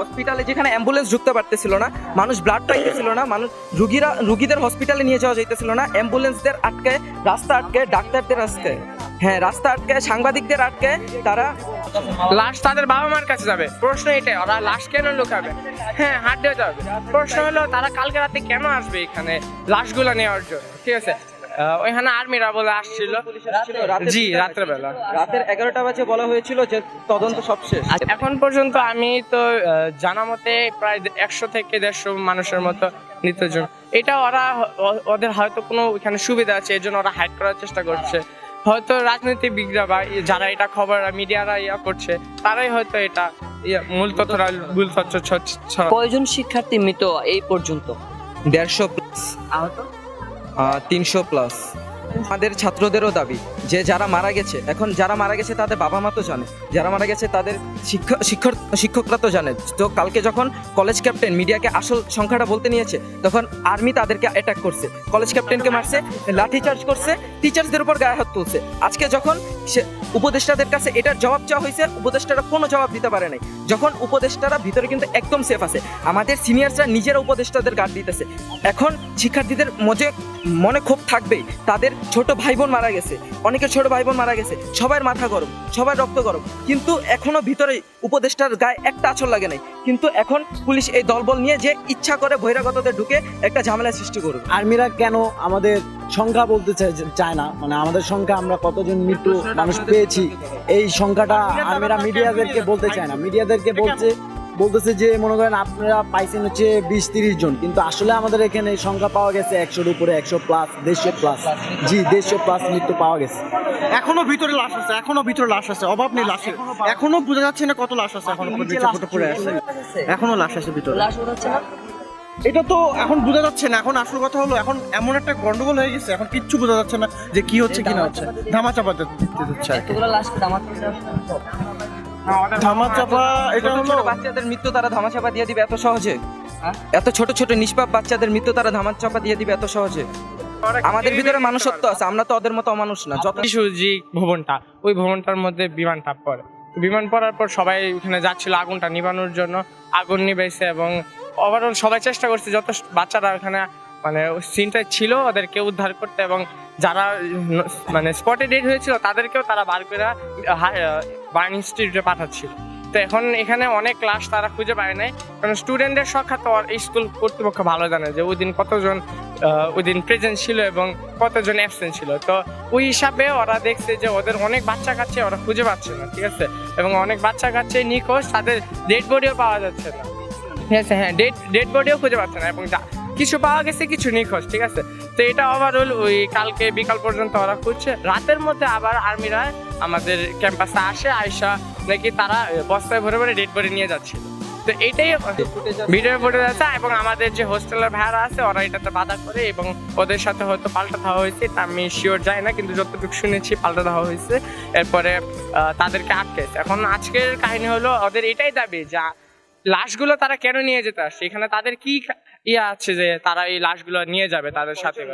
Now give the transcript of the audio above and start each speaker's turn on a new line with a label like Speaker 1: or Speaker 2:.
Speaker 1: হসপিটালে যেখানে অ্যাম্বুলেন্স ঢুকতে পারতেছিল না, মানুষ ব্লাড পাইতেছিল না, মানুষ রুগীরা, রুগীদের হসপিটালে নিয়ে যাওয়া যাইতেছিল না, অ্যাম্বুলেন্সদের আটকে, রাস্তা আটকে, ডাক্তারদের আটকে। হ্যাঁ রাস্তা আটকে, সাংবাদিকদের আটকে, তারা
Speaker 2: লাশ তাদের বাবা মার কাছে যাবে। প্রশ্ন এটাই, ওরা লাশ কেন লুকাবে? হ্যাঁ হাঁটতে যাবে। প্রশ্ন হলো, তারা কালকে রাতে কেন আসবে এখানে লাশগুলো নেওয়ার জন্য? ঠিক আছে? ওইখানে আর্মিরা বলে আসছিল। জি রাত্রেবেলা।
Speaker 1: রাতের এগারোটা বাজে বলা হয়েছিল যে তদন্ত সব শেষ।
Speaker 2: এখন পর্যন্ত আমি তো জানা মতে প্রায় একশো থেকে দেড়শো মানুষের মতো নিত্যজন। এটা ওরা ওদের হয়তো কোনো ওইখানে সুবিধা আছে এই জন্য ওরা হাইড করার চেষ্টা করছে। হয়তো রাজনীতিবিদরা বা যারা এটা খবর মিডিয়ারা ইয়া করছে তারাই হয়তো এটা মূল তথ্যরা ভুল তথ্য
Speaker 3: কয়জন শিক্ষার্থী মৃত এই পর্যন্ত?
Speaker 1: দেড়শো
Speaker 3: আহত?
Speaker 1: তিনশো প্লাস আমাদের ছাত্রদেরও দাবি, যে যারা মারা গেছে, এখন যারা মারা গেছে তাদের বাবা মা তো জানে, যারা মারা গেছে তাদের শিক্ষক শিক্ষক, শিক্ষকরা তো জানে। তো কালকে যখন কলেজ ক্যাপ্টেন মিডিয়াকে আসল সংখ্যাটা বলতে নিয়েছে, তখন আর্মি তাদেরকে অ্যাটাক করছে। কলেজ ক্যাপ্টেনকে মারছে, লাঠি চার্জ করছে টিচার্সদের উপর গায়ে হাত তুলছে। আজকে যখন সে উপদেষ্টাদের কাছে এটার জবাব চাওয়া হয়েছে উপদেষ্টারা কোনো জবাব দিতে পারে নাই। যখন উপদেষ্টারা ভিতরে কিন্তু একদম সেফ আছে। আমাদের সিনিয়রসরা নিজেরা উপদেষ্টাদের গার্ড দিতেছে। এখন শিক্ষার্থীদের মজে মনে ক্ষোভ থাকবেই। তাদের ছোট ভাই বোন মারা গেছে। অনেকের ছোট ভাই বোন মারা গেছে। সবার মাথা গরম সবার রক্ত গরম। কিন্তু এখনও ভিতরে উপদেষ্টার গায়ে একটা আছর লাগে নাই। কিন্তু এখন পুলিশ এই দলবল নিয়ে যে ইচ্ছা করে বহিরাগতদের ঢুকে একটা ঝামেলা সৃষ্টি করবে।
Speaker 4: আর্মিরা কেন আমাদের সংখ্যা বলতে চায় চায় না? মানে আমাদের সংখ্যা আমরা কতজন মৃত্যু মানুষ পেয়েছি। এই সংখ্যাটা আর্মিরা মিডিয়াদেরকে বলতে চায় না। মিডিয়াদেরকে বলছে বলতেছে যে মনে করেন আপনারা পাইছেন হচ্ছে বিশ তিরিশ জন। কিন্তু আসলে আমাদের এখানে সংখ্যা পাওয়া গেছে একশোর উপরে একশো প্লাস দেড়শো প্লাস জি দেড়শো প্লাস মৃত্যু পাওয়া গেছে।
Speaker 5: এখনও ভিতরে লাশ আছে এখনও ভিতরে লাশ আছে অভাব নেই লাশের। এখনও বোঝা যাচ্ছে না কত লাশ আছে এখনও এখনও লাশ আছে। ভিতরে।
Speaker 3: লাশ
Speaker 5: এটা তো এখন বোঝা যাচ্ছে না। এখন আসল কথা হলো এখন এমন একটা গন্ডগোল হয়ে গেছে এখন কিচ্ছু বোঝা যাচ্ছে না যে কি হচ্ছে কি না হচ্ছে। ধামা চাপা দিতে
Speaker 3: করতে
Speaker 5: ধামা চাপা এটা হলো
Speaker 1: বাচ্চাদের মৃত্যু তারা ধামাচাপা দিয়ে দিবে এত সহজে?
Speaker 3: হ্যাঁ?
Speaker 1: এত ছোট ছোট নিষ্পাপ বাচ্চাদের মৃত্যু তারা ধামাচাপা দিয়ে দিবে এত সহজে? আমাদের ভিতরে মানুষত্ব আছে আমরা তো ওদের মতো অমানুষ না। যত
Speaker 2: যে ভবনটা ওই ভবনটার মধ্যে বিমানটা পড়ে। বিমান পড়ার পর সবাই ওখানে যাচ্ছিল আগুনটা নিবানোর জন্য। আগুন নিবাইছে এবং ওভারঅল সবাই চেষ্টা করছে যত বাচ্চারা ওখানে মানে সিনটা ছিল ওদেরকে উদ্ধার করতে এবং যারা মানে স্পটে ডেট হয়েছিল তাদেরকেও তারা বার করে বার্ন ইনস্টিটিউটে পাঠাচ্ছিল। তো এখন এখানে অনেক ক্লাস তারা খুঁজে পায় নাই। কারণ স্টুডেন্টের সংখ্যা তো স্কুল কর্তৃপক্ষ ভালো জানে যে ওই দিন কতজন ওই দিন প্রেজেন্ট ছিল এবং কতজন অ্যাবসেন্ট ছিল। তো ওই হিসাবে ওরা দেখছে যে ওদের অনেক বাচ্চা কাচ্চে ওরা খুঁজে পাচ্ছে না, ঠিক আছে? এবং অনেক বাচ্চা কাচ্চে নিখোঁজ, তাদের ডেড বডিও পাওয়া যাচ্ছে না। ঠিক আছে হ্যাঁ ডেড ডেড বডিও খুঁজে পাচ্ছে না এবং যা- কিছু পাওয়া গেছে, কিছু নিখোঁজ, ঠিক আছে? তো এটা ওভারঅল ওই কালকে, বিকাল পর্যন্ত ওরা খুঁজছে। রাতের মধ্যে আবার আর্মিরা আমাদের ক্যাম্পাসে আসে আয়সা নাকি তারা বস্তায় ভরে ভরে ডেড বডি নিয়ে যাচ্ছিল। তো এটাই ভিডিও ফুটে যাচ্ছে এবং আমাদের যে হোস্টেলের ভাড়া আছে, ওরা এটাতে বাধা করে এবং ওদের সাথে হয়তো পাল্টা দেওয়া হয়েছে তা আমি শিওর যাই না, কিন্তু যতটুকু শুনেছি পাল্টা দেওয়া হয়েছে। এরপরে তাদেরকে আটকেছে। এখন আজকের কাহিনী হলো, ওদের এটাই দাবি যা লাশগুলো তারা কেন নিয়ে যেতে আসছে এখানে তাদের কি ইয়ে আছে যে তারা এই লাশগুলো নিয়ে যাবে তাদের সাথে?